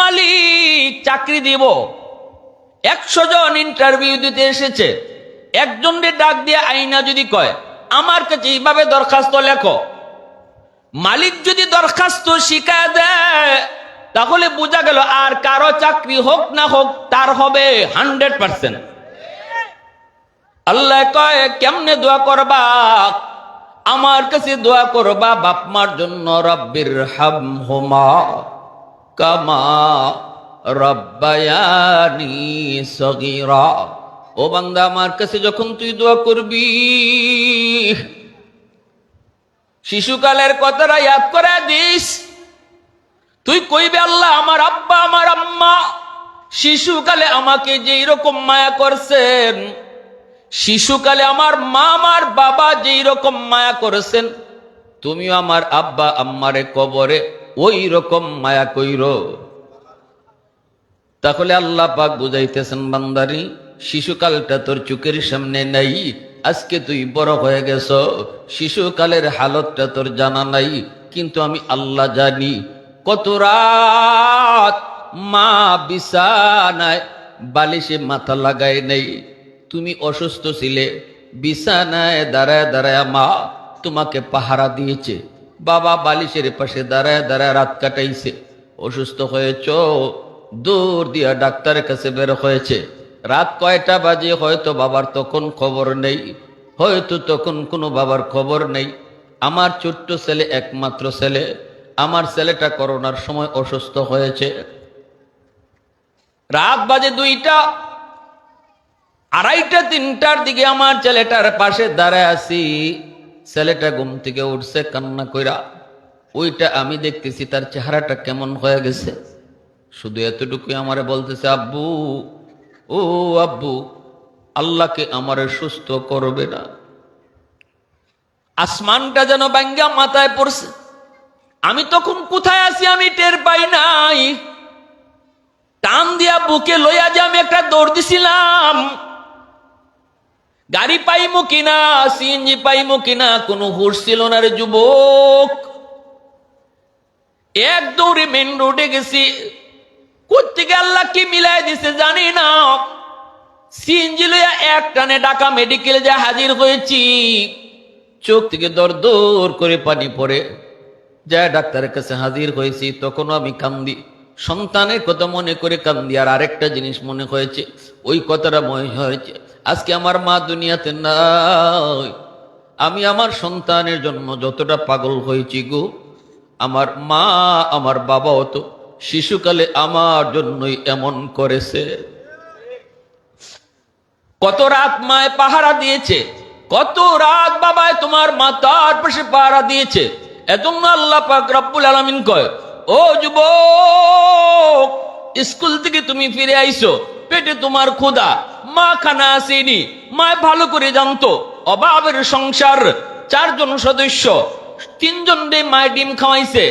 মালিক চাকরি দিব। একশো জন ইন্টারভিউ দিতে এসেছে। একজনকে ডাক দিয়ে আইনা যদি কয়, আমার কাছে এইভাবে দরখাস্ত লেখো। মালিক যদি দরখাস্ত শিখা দেয়, তাহলে বোঝা গেল আর কারও চাকরি হোক না হোক, তার হবে হান্ড্রেড পার্সেন্ট। আল্লাহ কয়, কেমনে দোয়া করবা? আমার কাছে দোয়া করবা, বাপ মার জন্য রব্বির হাম হোমা কামা রব্বায়ানি সগীরা। ও বান্দা, আমার কাছে যখন তুই দোয়া করবি, শিশুকালের কথাটা ইয়াদ করে দিস। তুই কইবে, আল্লাহ, আমার আব্বা, আমার আম্মা শিশুকালে আমাকে যেই রকম মায়া করছেন, শিশুকালে আমার মা, আমার বাবা যেই রকম মায়া করেছেন, তুমিও আমার আব্বা, আম্মারে কবরে ওই রকম মায়া কইর। তাহলে আল্লাহ পাক বুঝাইতেছেন, বান্দারি, শিশুকালটা তোর চোখের সামনে নাই, আজকে তুই বড় হয়ে গেছ, শিশুকালের হালতটা তোর জানা নাই, কিন্তু আমি আল্লাহ জানি, কত রাত মা বিছানায় বালিশে মাথা লাগায় নেই। তুমি অসুস্থ ছিলে, বিছানায় দাঁড়ায় দাঁড়ায় মা তোমাকে পাহারা দিয়েছে। বাবা বালিশের পাশে দাঁড়ায় দাঁড়ায় রাত কাটাইছে। অসুস্থ হয়েছ? দূর দিয়া ডাক্তারের কাছে বের হয়েছে। রাত কয়টা বাজে? হয়তো বাবার তখন খবর নেই। হয়তো তখন কোনো বাবার খবর নেই। আমার ছোট্ট ছেলে একমাত্র ছেলে। আমার ছেলেটা করোনার সময় অসুস্থ হয়েছে। রাত বাজে দুইটা। আড়াইটা, তিনটার দিকে আমার ছেলেটার পাশে দাঁড়ায় আছি। ছেলেটা ঘুম থেকে উঠছে, কান্না কইরা, ওইটা আমি দেখতেছি, তার চেহারাটা কেমন হয়ে গেছে? শুধু এতটুকুই আমারে বলতেছে, আব্বু, ও আব্বু, আল্লাহকে আমারে সুস্থ করবে না। আসমানটা যেন ব্যাঙ্গা মাথায় পড়ছে। আমি তখন কোথায় আছি আমি টের পাই নাই। টান দিয়া বুকে লইয়া যে আমি একটা দৌড় দিছিলাম গাড়ি পাইমু কিনা, সিএনজি পাইমু কিনা, কোনো হুশ ছিল না রে যুবক। এক দৌড়ে মেন রোডে গেছি। কোথেকে আল্লাহ কি মিলাই দিছে জানি না। সিএনজি লইয়া এক টানে ঢাকা মেডিকেলে যা হাজির হয়েছি। চোখ থেকে দর দর করে পানি পড়ে। যা ডাক্তারের কাছে হাজির হয়েছি, তখনও আমি কান্দি। সন্তানের কথা মনে করে কান্দি, আর আরেকটা জিনিস মনে হয়েছে, ওই কথাটা মনে হয়েছে, আজকে আমার মা দুনিয়াতে নাই। আমি আমার সন্তানের জন্য যতটা পাগল হয়েছি গো, আমার মা, আমার বাবাও তো শিশুকালে আমার জন্যই এমন করেছে। কত রাত মায় পাহারা দিয়েছে, কত রাত বাবায় তোমার মাতার পাশে পাহারা দিয়েছে, এজন্য আল্লাহ পাক রব্বুল আলামিন কয় ও যুবক, স্কুল থেকে তুমি ফিরে আইছো, পেটে তোমার ক্ষুধা, মা খানা আসেনি মা ভালো করে জানতো, অভাবের সংসার, চারজন সদস্য, তিনজন রে মায় ডিম খাওয়াইছে,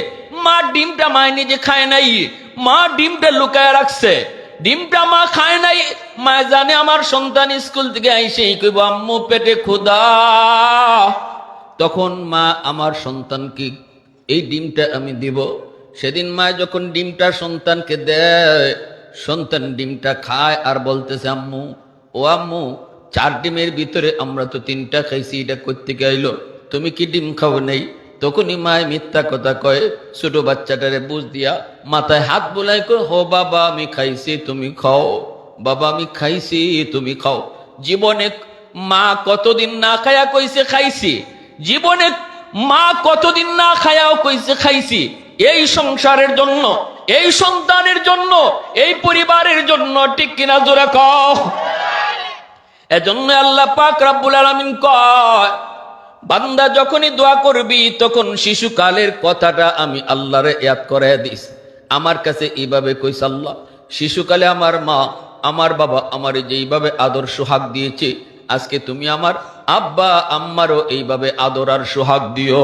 মা ডিমটা মায় নিজে খায় নাই, মা ডিমটা লুকায় রাখছে, ডিমটা মা খায় নাই মা জানে আমার সন্তান স্কুল থেকে আইসে কইব, আম্মু, পেটে ক্ষুধা। তখন মা, আমার সন্তানকে এই ডিমটা আমি দিব। সেদিন মা যখন ডিমটা সন্তানকে দেয়, সন্তান ডিমটা খায় আর বলতেছে, আম্মু, ও আম্মু, চার ডিমের ভিতরে আমরা তো তিনটা খাইছি, এটা করতে গাইলো তুমি কি ডিম খাও নেই? তখনই মায় মিথ্যা কথা কয়, ছোট বাচ্চাটারে বুঝ দিয়া, মাথায় হাত বোলাই কয়, হো বাবা, আমি খাইছি, তুমি খাও। বাবা, আমি খাইছি, তুমি খাও। জীবনে মা কতদিন না খায়া কইছে, খাইছি। জীবনে মা কতদিন না খায়াও কইছে, খাইছি। এই সংসারের জন্য, এই সন্তানের জন্য, এই পরিবারের জন্য ঠিক কিনা জোরে কও। এজন্য আল্লাহ পাক রাব্বুল আলামিন কয়, বান্দা যখনই দোয়া করবি, তখন শিশুকালের কথাটা আমি আল্লাহরে ইয়াদ করে দিস। আমার কাছে এইভাবে কইস আল্লাহ, শিশুকালে আমার মা, আমার বাবা আমার যেইভাবে আদর সোহাগ দিয়েছে, আজকে তুমি আমার আব্বা, আম্মারও এইভাবে আদর আর সোহাগ দিও।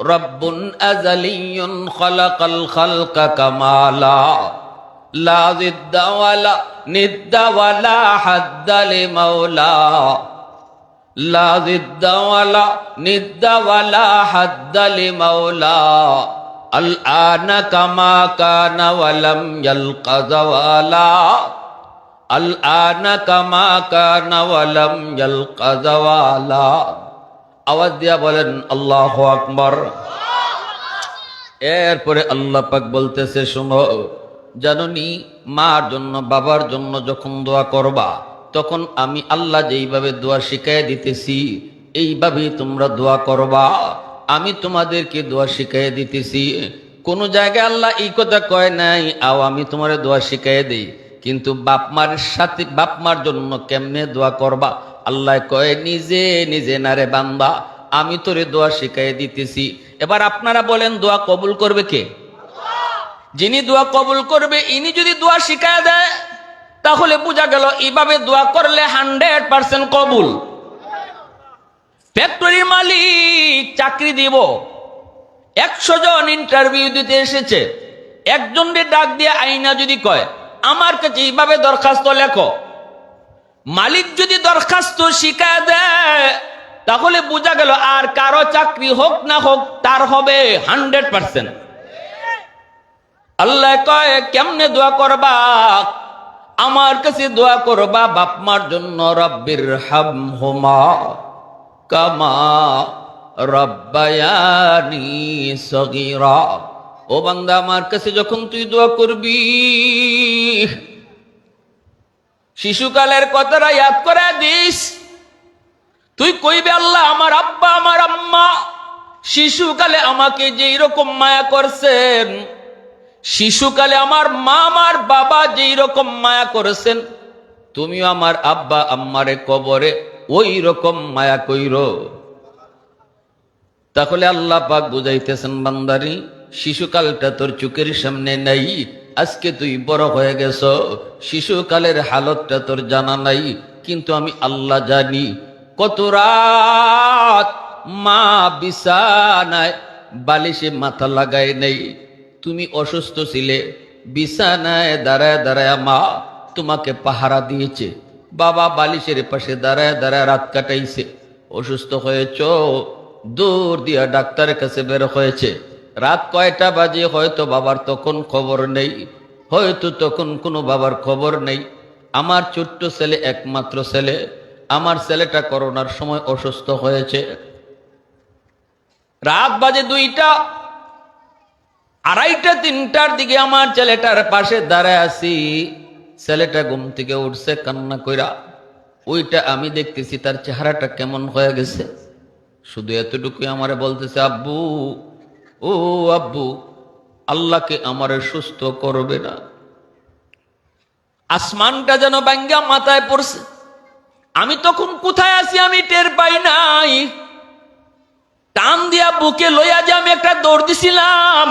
رب أزلي خلق الخلق كمالا لا ضد ولا ند ولا حد لمولا. لا ضد ولا ند ولا حد لمولا. الآن كما كان ولم يلق زوالا. الآن كما كان ولم يلق زوالا. আওয়াজ দিয়া বলেন, আল্লাহ আকবর। এরপরে আল্লাহ পাক বলতেছে, শোনো, জাননি, মার জন্য, বাবার জন্য যখন দোয়া করবা, তখন আমি আল্লাহ যেইভাবে দোয়া শিখাই দিতেছি, এইভাবেই তোমরা দোয়া করবা। আমি তোমাদেরকে দোয়া শিখাই দিতেছি। কোন জায়গায় আল্লাহ এই কথা কয় নাই, আও, আমি তোমার দোয়া শিখাই দেই। কিন্তু বাপ মার সাথে, বাপ মার জন্য কেমনে দোয়া করবা? আল্লাহ কয়, নিজে নিজে নারে বান্দা, আমি তোরে দোয়া শিখাই দিতেছি। এবার আপনারা বলেন, দোয়া কবুল করবে কে? যিনি দোয়া কবুল করবে, ইনি যদি দোয়া শিখায় দেয়, তাহলে বোঝা গেল এইভাবে দোয়া করলে হান্ড্রেড পার্সেন্ট কবুল। ফ্যাক্টরির মালিক চাকরি দিব। একশো জন ইন্টারভিউ দিতে এসেছে। একজনকে ডাক দিয়ে আইনা যদি কয়, আমার কাছে এইভাবে দরখাস্ত লেখো। মালিক যদি দরখাস্ত শিখায় দেয়, তাহলে বোঝা গেল আর কারও চাকরি হোক না হোক, তার হবে হান্ড্রেড পার্সেন্ট। আল্লাহ কয়, কেমনে দোয়া করবা? আমার কাছে দোয়া করবা, বাপ মার জন্য রব্বির হাম হোমা কামা রব্বায়ানি সগীরা। ও বান্দা, আমার কাছে যখন তুই দোয়া করবি শিশুকালের কথাটা ইয়াদ করে দিস। তুই কইবে, আল্লাহ, আমার আব্বা, আমার আম্মা শিশুকালে আমাকে যেই রকম মায়া করছেন, শিশুকালে আমার মা, আমার বাবা যেই রকম মায়া করেছেন, তুমিও আমার আব্বা, আম্মারে কবরে ওই রকম মায়া কইর। তাহলে আল্লাহ পাক বুঝাইতেছেন, বান্দারি, শিশুকালটা তোর চোখের সামনে নাই। আজকে তুই বড় হয়ে গেছ, শিশুকালের হালতটা তোর জানা নাই, কিন্তু আমি আল্লাহ জানি। কত রাত মা বিছানায় বালিশে মাথা লাগায় নেই। তুমি অসুস্থ ছিলে, বিছানায় দাঁড়ায় দাঁড়ায় মা তোমাকে পাহারা দিয়েছে। বাবা বালিশের পাশে দাঁড়ায় দাঁড়ায় রাত কাটাইছে। অসুস্থ হয়েছ, দূর দিয়া ডাক্তারের কাছে বের হয়েছে। রাত কয়টা বাজে হয়তো বাবার তখন খবর নেই, হয়তো তখন কোনো বাবার খবর নেই। আমার ছোট্ট ছেলে একমাত্র ছেলে, আমার ছেলেটা করোনার সময় অসুস্থ হয়েছে। রাত বাজে দুইটা, আড়াইটা, তিনটার দিকে আমার ছেলেটার পাশে দাঁড়ায় আছি। ছেলেটা ঘুম থেকে উঠছে, কান্না কইরা। ওইটা আমি দেখতেছি, তার চেহারাটা কেমন হয়ে গেছে। শুধু এতটুকুই আমারে বলতেছে, আব্বু ও আব্বু, আল্লাহকে আমারে সুস্থ করবে না। আসমানটা যেন বাঙ্গা মাথায় পড়ছে। আমি তখন কোথায় আছি আমি টের পাই নাই। টান দিয়া বুকে লইয়া যে আমি একটা দৌড় দিছিলাম।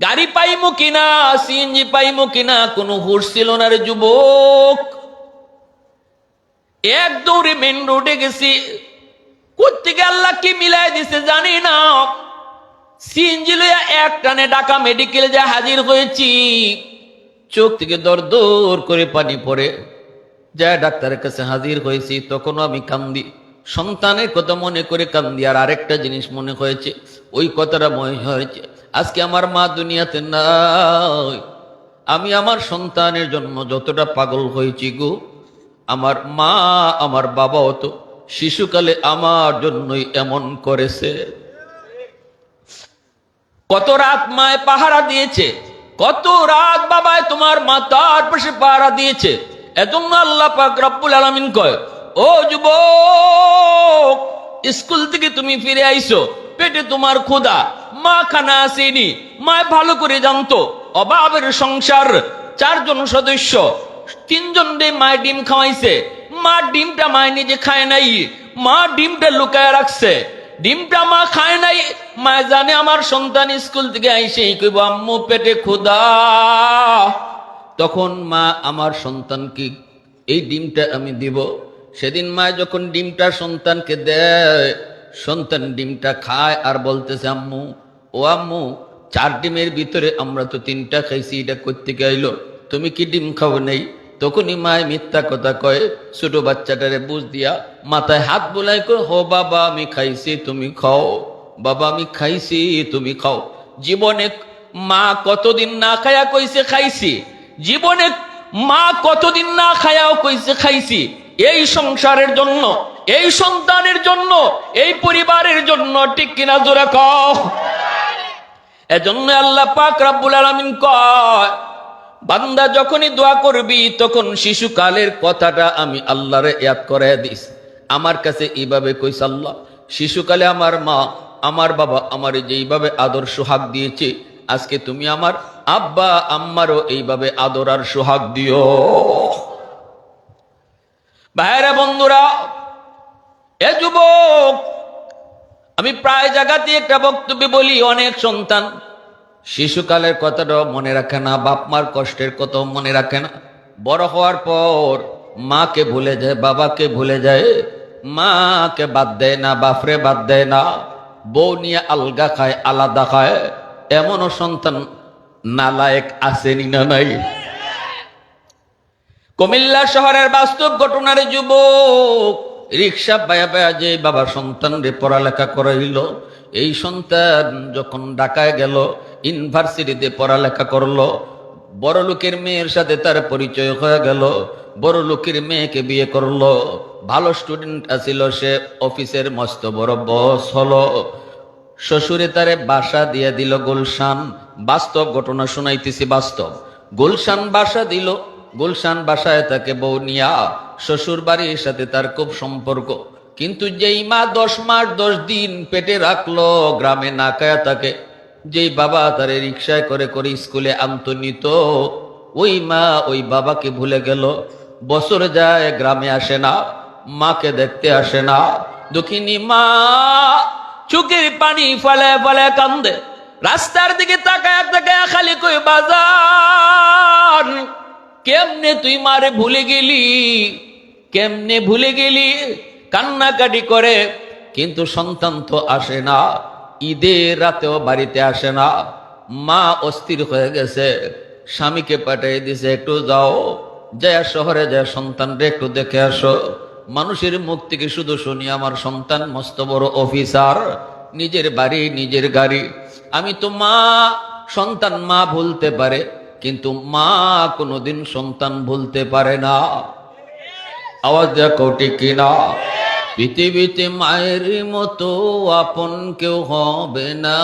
গাড়ি পাইমু কিনা সিএনজি পাইমু কিনা, কোনো হুশ ছিল না রে যুবক। এক দৌড়ে মেন রোডে গেছি। কোথেকে আল্লাহ কি মিলাই দিছে জানি না। সিএনজি লইয়া এক টানে ঢাকা মেডিকেলে যা হাজির হয়েছি। চোখ থেকে দর দর করে পানি পড়ে। যা ডাক্তারের কাছে হাজির হয়েছি, তখনও আমি কান্দি। সন্তানের কথা মনে করে কান্দি, আর আরেকটা জিনিস মনে হয়েছে, ওই কথাটা মনে হয়েছে, আজকে আমার মা দুনিয়াতে নাই। আমি আমার সন্তানের জন্য যতটা পাগল হয়েছি গো, আমার মা, আমার বাবাও তো শিশুকালে আমার জন্যই এমন করেছে। কত রাত মায় পাহারা দিয়েছে, কত রাত বাবায় তোমার মাতার পাশে পাহারা দিয়েছে। এজন্য আল্লাহ পাক রব্বুল আলামিন কয়, ও যুবক, স্কুল থেকে তুমি ফিরে আইছো, পেটে তোমার ক্ষুধা, মা খানা আসেনি, মায় ভালো করে জানতো, অভাবের সংসার, চারজন সদস্য তিনজন রে মায় ডিম খাওয়াইছে। মা ডিমটা মায় নিজে খায় নাই, মা ডিমটা লুকায় রাখছে। ডিমটা মা খায় নাই, মা জানে আমার সন্তান স্কুল থেকে আইসেই কইব, আম্মু, পেটে ক্ষুদা তখন মা আমার সন্তানকে এই ডিমটা আমি দিব। সেদিন মা যখন ডিমটা সন্তানকে দেয়, সন্তান ডিমটা খায় আর বলতেছে, আম্মু, ও আম্মু, চার ডিমের ভিতরে আমরা তো তিনটা খাইছি, এটা করতে গাইলো তুমি কি ডিম খাও নেই? তখনই মায় মিথ্যা কথা কয়, ছোট বাচ্চাটারে বুঝ দিয়া মাথায় হাত বোলাই কয়, হো বাবা, আমি খাইছি, তুমি খাও। বাবা, আমি খাইছি, তুমি খাও। জীবনে মা কতদিন না খায়া কইছে, খাইছি। জীবনে মা কতদিন না খায়াও কইছে, খাইছি। এই সংসারের জন্য, এই সন্তানের জন্য, এই পরিবারের জন্য ঠিক কিনা জোরে কও। এজন্য আল্লাহ পাক রাব্বুল আলামিন কয় বান্দা যখনই দোয়া করবি, তখন শিশুকালের কথাটা আমি আল্লাহরে ইয়াদ করে দিস আমার কাছে এইভাবে কইস আল্লাহ, শিশুকালে আমার মা, আমার বাবা আমার যেইভাবে আদর সোহাগ দিয়েছে, আজকে তুমি আমার আব্বা, আম্মারও এইভাবে আদর আর সোহাগ দিও। ভাইরা বন্ধুরা, এ যুবক, আমি প্রায় জায়গাতে একটা বক্তব্য বলি, অনেক সন্তান শিশুকালের কথাটাও মনে রাখে না বাপ মার কষ্টের কথাও মনে রাখে না। বড় হওয়ার পর মাকে ভুলে যায়, বাবাকে ভুলে যায়। মাকে বাদ দেয় না, বাপরে বাদ দেয় না। বউ নিয়ে আলগা খায়, আলাদা খায়। এমনও সন্তান নালায়েক আসেনি না নাই। কুমিল্লা শহরের বাস্তব ঘটনার যুবক রিক্সা পায়া পায়া যে বাবা সন্তান রে পড়ালেখা করাইল, এই সন্তান যখন ঢাকায় গেল ইউনিভার্সিটিতে পড়ালেখা করল, বড় লোকের মেয়ের সাথে তার পরিচয় হয়ে গেল, বড় লোকের মেয়েকে বিয়ে করল, ভালো স্টুডেন্ট আছিল সে, অফিসের মস্ত বড় বস হলো। শ্বশুরে তারে বাসা দিয়ে দিল গুলশান, বাস্তব ঘটনা শুনাইতেছি বাস্তব। গুলশান বাসা দিল, গুলশান বাসায় তাকে বউ নিয়া শ্বশুর বাড়ির সাথে তার খুব সম্পর্ক। কিন্তু যেই মা দশ মাস দশ দিন পেটে রাখল, গ্রামে না খায়া তাকে যেই বাবা তারে রিক্সায় করে করে স্কুলে আনত নিত ওই মা ওই বাবাকে ভুলে গেল। বছর যায়, গ্রামে আসে না, মাকে দেখতে আসে না। দুঃখিনী মা, চোখের পানি ফলে ফলে কান্দে। রাস্তার দিকে তাকায় তাকায় খালি কই বাজার? কেমনে তুই মারে ভুলে গেলি? কেমনে ভুলে গেলি? কান্নাকাটি করে, কিন্তু সন্তান তো আসে না। ঈদের রাতেও বাড়িতে আসে না। মা অস্থির হয়ে গেছে। স্বামীকে পাঠিয়ে দিছে, একটু যাও। যায় শহরে যায় সন্তানরে একটু দেখে আসো। মানুষের মুখ থেকে শুধু শুনি আমার সন্তান মস্ত বড় অফিসার। নিজের বাড়ি, নিজের গাড়ি। আমি তো মা, সন্তান মা ভুলতে পারে। কিন্তু মা কোনোদিন সন্তান ভুলতে পারে না। আওয়াজ দেয়া কৌটি কিনা পৃথিবীতে মায়ের মতো আপন কেউ হবে না।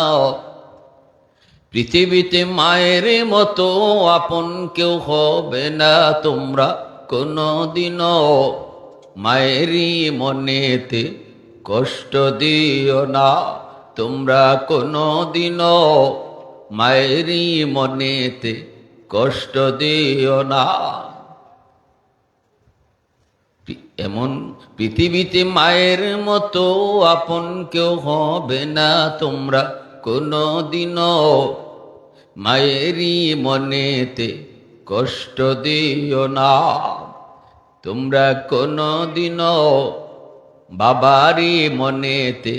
পৃথিবীতে মায়ের মতো আপন কেউ হবে না তোমরা কোনোদিনও। মায়েরই মনেতে কষ্ট দিও না তোমরা কোনোদিনও। মায়েরই মনেতে কষ্ট দিও না। এমন পৃথিবীতে মায়ের মতো আপন কেউ হবে না তোমরা। কোনো দিনও মায়েরই মনেতে কষ্ট দিও না। তোমরা কোনো দিনও বাবারই মনেতে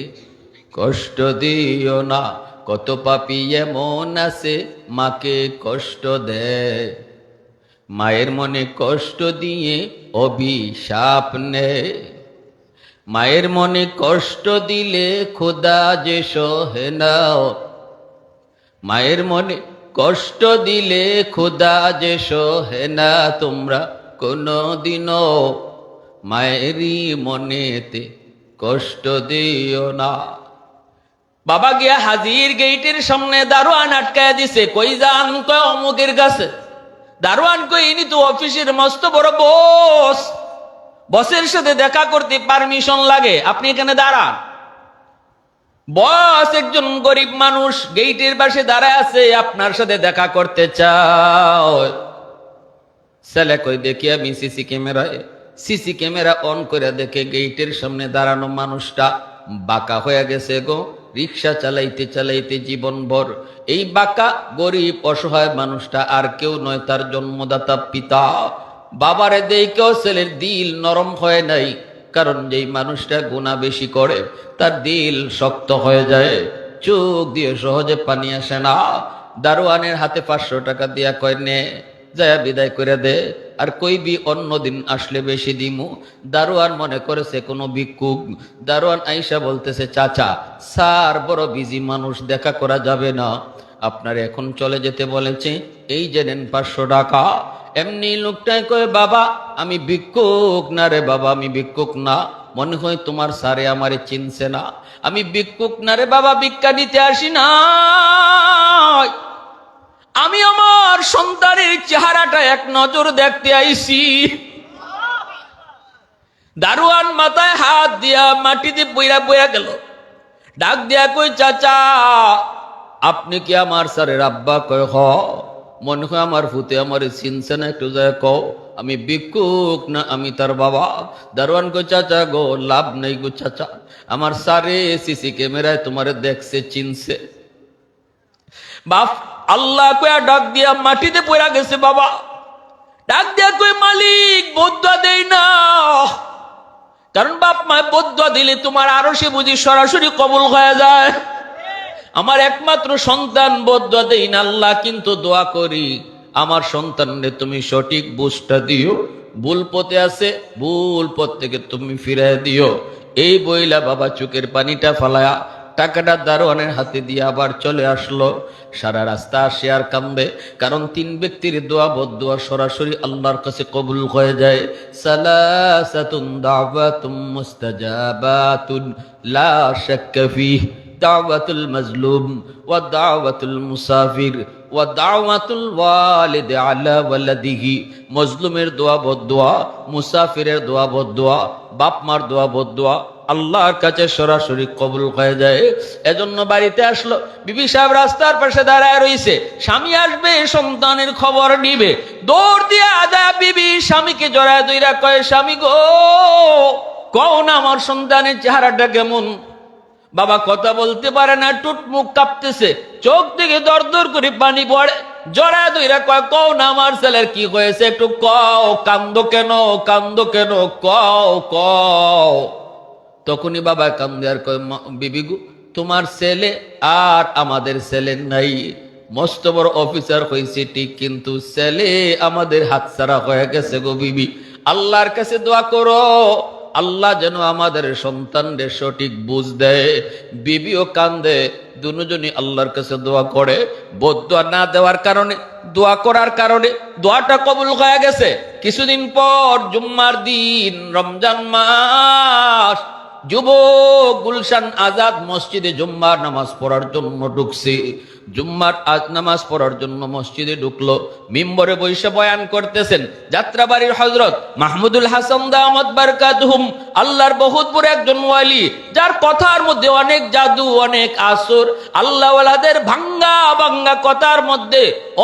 কষ্ট দিও না। কত পাপি এমন আছে, মাকে কষ্ট দেয়। মায়ের মনে কষ্ট দিয়ে অভিশাপ নেয়। মায়ের মনে কষ্ট দিলে খোদা যে সহে নাও। মায়ের মনে কষ্ট দিলে খোদা যে সহে না তোমরা কোনো দিনও মায়েরই মনেতে কষ্ট দিও না। বাবা গিয়া হাজির গেইটের সামনে দারোয়ান আটকায় দিছে, কই যান কয় অমুকের কাছে? দারোয়ান কই, ইনি তো অফিসের মস্ত বড় বস। বসের সাথে দেখা করতে পারমিশন লাগে। আপনি এখানে দাঁড়ান। বস একজন গরিব মানুষ, গেইটের পাশে দাঁড়ায় আছে, আপনার সাথে দেখা করতে চাও। ছেলে কই, দেখি আমি সিসি ক্যামেরায়, সিসি ক্যামেরা অন করে দেখে গেইটের সামনে দাঁড়ানো মানুষটা বাঁকা হয়ে গেছে গো। রিক্সা চালাইতে চালাইতে জীবনভর। এই বাঁকা, গরিব, অসহায় মানুষটা আর কেউ নয় তার জন্মদাতা পিতা। বাবারে দেখেও ছেলের দিল নরম হয় নাই, কারণ যেই মানুষটা গুণা বেশি করে, তার দিল শক্ত হয়ে যায়। চোখ দিয়ে সহজে পানি আসে না। দারোয়ানের হাতে পাঁচশো টাকা দিয়া কয় নে, যায় বিদায় করে দে। আর কইবি অন্যদিন আসলে বেশি দিমু? দারোয়ান মনে করেছে কোনো ভিক্ষুক। দারোয়ান আইসা বলতেছে, চাচা, স্যার বড় বিজি মানুষ, দেখা করা যাবে না। আপনার এখন চলে যেতে বলেছে। এই যে নেন পাঁচশো টাকা। এমনি লোকটাই কয়ে, বাবা, আমি ভিক্ষুক না রে বাবা, আমি ভিক্ষুক না। মনে হয় তোমার স্যারে আমারে চিনছে না। আমি ভিক্ষুক না রে বাবা, ভিক্ষা নিতে আসি না আমি আমার সন্তানের চেহারাটা এক নজর দেখতে আইছি। দারুয়ান মাথায় হাত দিয়া মাটিতে বইরা বইয়া গেল। ডাক দিয়া কই চাচা, আপনি কি আমার স্যারের আব্বা? কয়, হ, মনে হয় আমার ফুতে আমার চিনছে না, একটু যায় কও। আমি ভিক্ষুক না, আমি তার বাবা। দারোয়ান গো চাচা গো, লাভ নেই গো চাচা। আমার সারে সিসি ক্যামেরায় তোমারে দেখছে, চিনছে। বাপ আল্লাহ কয়া ডাক দিয়া মাটিতে পড়া গেছে বাবা। ডাক দিয়া কই মালিক, বদুয়া দেই না। কারণ বাপ মা বদুয়া দিলে তোমার আরও সে বুঝি সরাসরি কবুল হয়ে যায়। আমার একমাত্র সন্তান বদুয়া দেই না, আল্লাহ কিন্তু দোয়া করি। আমার সন্তানরে তুমি সঠিক বুঝটা দিও। ভুল পথে আছে, ভুল পথ থেকে তুমি ফিরাই দিও। এই বইলা বাবা চোখের পানিটা ফালায়া টাকাটা দারোয়ানের হাতে দিয়ে আবার চলে আসলো। সারা রাস্তা আসে আর কান্দে কারণ তিন ব্যক্তির দোয়া বদুয়া সরাসরি আল্লাহর কাছে কবুল হয়ে যায়। সালাসাতুন দাওয়াতুম মুস্তাজাবাতুন, লা শাক্কা দাওয়াতুল মাজলুম ওয়া দাওয়াতুল মুসাফির ওয়া দাওয়াতুল ওয়ালিদ আলা ওয়ালাদিহি। মজলুমের দোয়া বদুয়া মুসাফিরের দোয়া বদুয়া বাপ মার দোয়া বদুয়া আল্লাহর কাছে সরাসরি কবুল হয়ে যায়। এজন্য বাড়িতে আসলো। বিবি সাহেব রাস্তার পাশে দাঁড়ায় রইছে। স্বামী আসবে, সন্তানের খবর নিবে। দৌড় দিয়ে আদা বিবি স্বামীকে জড়ায় দইরা কয়, স্বামী গো, কও না আমার সন্তানের চেহারাটা কেমন? বাবা কথা বলতে পারে না, টুট মুখ কাঁপতেছে। চোখ থেকে দর দর করে পানি পড়ে। জড়ায় দইরা কয়, কও না আমার ছেলের কি হয়েছে? একটু কও, কান্দ কেন কান্দ কেন, কও কও। তখনই বাবা কান্দে আর কয়, "মা- বিবি গো, তোমার ছেলে আর আমাদের ছেলে নাই। মস্ত বড় অফিসার হয়েছে ঠিক কিন্তু ছেলে আমাদের হাতছাড়া হয়ে গেছে গো বিবি। আল্লাহর কাছে দোয়া করো, আল্লাহ যেন আমাদের সন্তানদের সঠিক বুঝ দেয়। বিবিও কান্দে, দুজনই আল্লাহর কাছে দোয়া করে। বদুয়া না দেওয়ার কারণে, দোয়া করার কারণে দোয়াটা কবুল হয়ে গেছে। কিছুদিন পর জুম্মার দিন, রমজান মাস গুলশান আজাদ মসজিদে জুম্মার নামাজ পড়ার জন্য ঢুকছে। জুম্মার আজ নামাজ পড়ার জন্য মসজিদে ঢুকলো। মিম্বরে বৈশে বয়ান করতেছেন, যাত্রাবাড়ির হজরত মাহমুদুল হাসান দামদ বারকাতুহুম, আল্লাহর বহুত বড় একজন ওয়ালি, যার কথার মধ্যে অনেক জাদু, অনেক আসর, আল্লাহওয়ালাদের ভাঙ্গা ভাঙ্গা কথার মধ্যে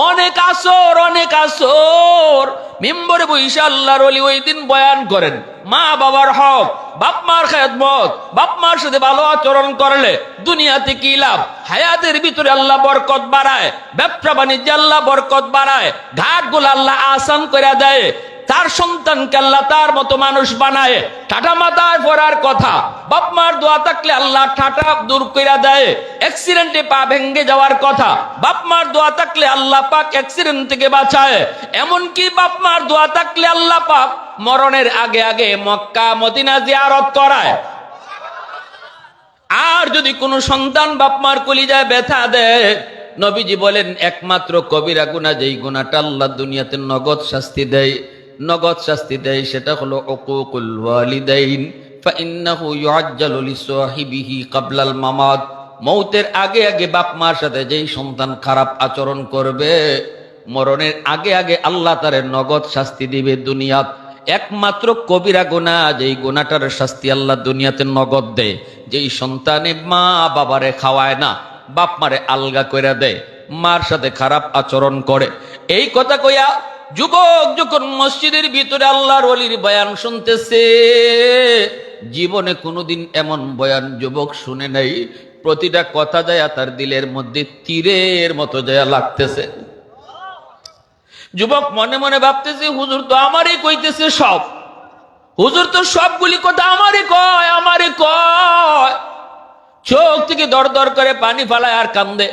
অনেক আসর অনেক আসর। মিম্বরে বৈশা আল্লাহর ওলি ওই দিন বয়ান করেন, মা বাবার হক, বাপ মার খেদমত, বাপ মার সাথে ভালো আচরণ করলে দুনিয়াতে কি লাভ? হায়াতের ভিতরে আল্লাহ বরকত বাড়ায়, ব্যবসা বাণিজ্যে আল্লাহ বরকত বাড়ায়, ঘাটগুলো আল্লাহ আসান করে দেয় তার সন্তানকে আল্লাহ তার মতো মানুষ বানায়। ঠাটা মাথায় পড়ার কথা। বাপ মার দোয়া থাকলে আল্লাহ ঠাটা দূর করে দেয়। অ্যাক্সিডেন্টে পা ভেঙ্গে যাওয়ার কথা। বাপ মার দোয়া থাকলে আল্লাহ পাক অ্যাক্সিডেন্ট থেকে বাঁচায়। এমনকি বাপ মার দোয়া থাকলে আল্লাহ পাক মরণের আগে আগে মক্কা, মদিনা জিয়ারত করায়। আর যদি কোনো সন্তান বাপ বাপমার কলিজায় ব্যথা দেয়, নবীজি বলেন, একমাত্র কবিরা গুণা যেই গুণাটা আল্লাহ দুনিয়াতে নগদ শাস্তি দেয়। নগদ শাস্তি দেয়, সেটা হলো অকুকুল ওয়ালিদাইন। ফাইন্নাহু ইউআজ্জালু লিসাহিবিহি কাবলাল মামাত। মৌতের আগে আগে বাপ মার সাথে যেই সন্তান খারাপ আচরণ করবে, মরণের আগে আগে আল্লাহ তারে নগদ শাস্তি দিবে দুনিয়াত। একমাত্র কবিরা গোনা যেই গোনাটার শাস্তি আল্লাহ দুনিয়াতে নগদ দেয়। যেই সন্তানে মা বাবারে খাওয়ায় না, বাপ মারে আলগা করে দেয়, মার সাথে খারাপ আচরণ করে। এই কথা কইয়া যুবক যখন মসজিদের ভিতরে আল্লাহর অলির বয়ান শুনতেছে, জীবনে কোনোদিন এমন বয়ান যুবক শুনে নাই, প্রতিটা কথা যায় তার দিলের মধ্যে তীরের মতো যায় লাগতেছে। যুবক মনে মনে ভাবতেছে, হুজুর তো আমারই কইতেছে সব। হুজুর তো সবগুলি কথা আমারই কয় আমারই কয়। চোখ থেকে দর দর করে পানি ফালায় আর কান্দে।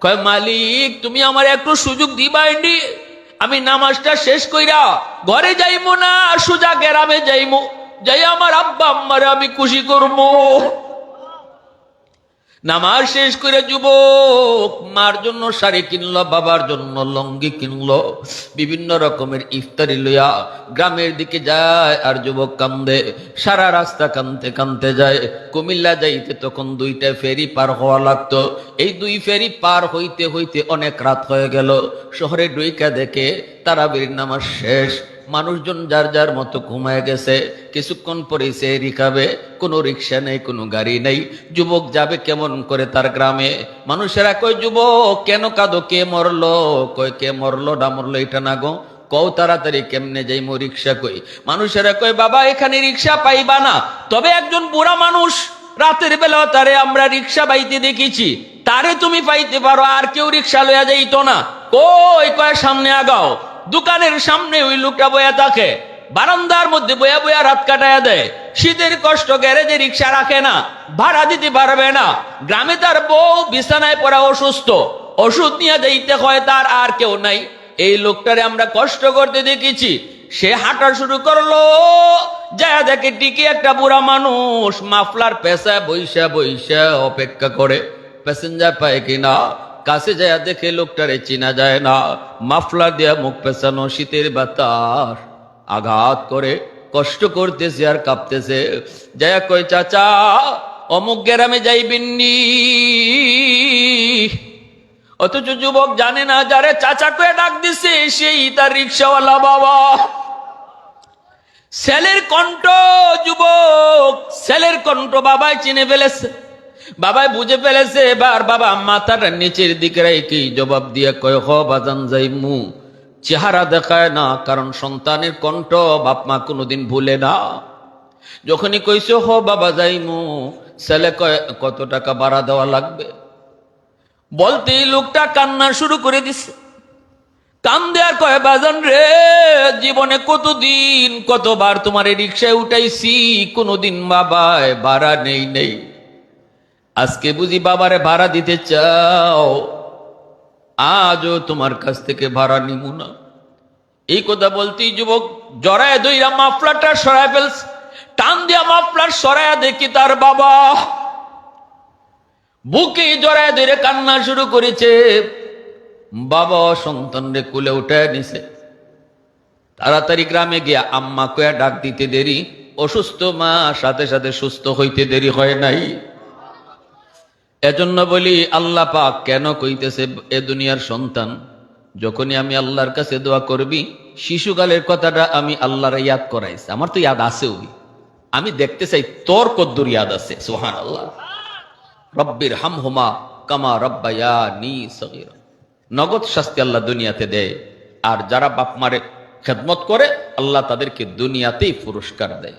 কয়, মালিক, তুমি আমার একটু সুযোগ দিবাইনি? আমি নামাজটা শেষ কইরা ঘরে যাইমু না, সোজা গ্রামে যাইমু। যাই আমার আব্বা, আম্মারে আমি খুশি করব। নামাজ শেষ করে যুবক মার জন্য শাড়ি কিনলো, বাবার জন্য লঙ্গি কিনলো, বিভিন্ন রকমের ইফতারি লইয়া গ্রামের দিকে যায় আর যুবক কান্দে, সারা রাস্তা কানতে কানতে যায়। কুমিল্লা যাইতে তখন দুইটা ফেরি পার হওয়া লাগতো। এই দুই ফেরি পার হইতে হইতে অনেক রাত হয়ে গেল। শহরে ডুইকা দেখে তারাবির নামাজ শেষ। মানুষজন যার যার মতো ঘুমায় গেছে, কিছুক্ষণ পরে সে রিখাবে কোনো রিক্সা নেই, কোনো গাড়ি নেই, যুবক যাবে কেমন করে তার গ্রামে? মানুষেরা কয়, যুবক, কেন কাঁদো? কে মরলো? কয়, কে মরলো না মরলো এটা না গো? কও তাড়াতাড়ি কেমনে যাইমো রিক্সা কই? মানুষেরা কয়, বাবা, এখানে রিক্সা পাইবা না। তবে একজন বুড়া মানুষ, রাতের বেলা তারে আমরা রিক্সা বাইতে দেখেছি। তারে তুমি পাইতে পারো, আর কেউ রিক্সা লইয়া যাইতো না। কই, কয়, সামনে আগাও। দোকানের সামনে ওই লোকটা বয়া থাকে। বারান্দার মধ্যে বয়া বয়া রাত কাটায়া দেয়। শীতের কষ্ট গ্যারেজে রিক্সা রাখে না, ভাড়া দিতে পারবে না। গ্রামে তার বউ বিছানায় পড়া অসুস্থ। ওষুধ নিয়ে যাইতে হয় তার আর কেউ নাই। এই লোকটারে আমরা কষ্ট করতে দেখেছি। সে হাঁটা শুরু করল। যা দেখে টিকি একটা বুড়া মানুষ মাফলার পেশা বইসা বইসা অপেক্ষা করে। প্যাসেঞ্জার পায় কিনা? কাছে যায় দেখে লোকটারে চিনা যায় না। মাফলার দেয়া মুখ পেছানো শীতের বাতাস। আঘাত করে, কষ্ট করতেছে আর কাঁপতেছে। যায় কই চাচা, অমুক গ্রামে যাইবেননি অথচ যুবক জানে না, যারে চাচা কয়ে ডাক দিছে, সেই তার রিক্সাওয়ালা বাবা। ছেলের কণ্ঠ, যুবক ছেলের কণ্ঠ বাবাই চিনে ফেলেছে। বাবাই বুঝে ফেলেছে, এবার বাবা মাথাটা নিচের দিকে রেখে জবাব দিয়ে কয়, হ বাজান যাই মু চেহারা দেখায় না, কারণ সন্তানের কণ্ঠ বাপ মা কোনোদিন ভুলে না। যখনই কইছে, হ বাবা যাইমু ছেলে কত টাকা ভাড়া দেওয়া লাগবে? বলতেই লোকটা কান্না শুরু করে দিছে। কান্দে আর কয়, বাজান রে, জীবনে কতদিন, কতবার তোমার রিক্সায় উঠাইছি, কোনোদিন বাবায় বাড়া নেই নেই। আজকে বুঝি বাবারে ভাড়া দিতে চাও? আজও তোমার কাছ থেকে ভাড়া নিব না। এই কথা বলতেই যুবক জড়ায় দইরা মাফলারটা সরায় ফেলছে। টান দিয়া মাফলার সরায়া দেখি তার বাবা। বুকে জড়ায় ধরে কান্না শুরু করেছে। বাবা সন্তানরে কুলে উঠে নিছে। তাড়াতাড়ি গ্রামে গিয়া আম্মা কয়া ডাক দিতে দেরি। অসুস্থ মা সাথে সাথে সুস্থ হইতে দেরি হয় নাই। এজন্য বলি, আল্লাহ পাক কেন কইতেছে এ দুনিয়ার সন্তান? যখনই আমি আল্লাহর কাছে দোয়া করবি, শিশুকালের কথাটা আমি আল্লাহর ইয়াদ করাইছি। আমার তো ইয়াদ আছে ওই। আমি দেখতে চাই তোর কদ্দুর ইয়াদ আছে। সোহান আল্লাহ রব্বির হাম হুমা কামা রব্বায়া নি নগদ শাস্তি আল্লাহ দুনিয়াতে দেয়। আর যারা বাপ মারে খেদমত করে, আল্লাহ তাদেরকে দুনিয়াতেই পুরস্কার দেয়।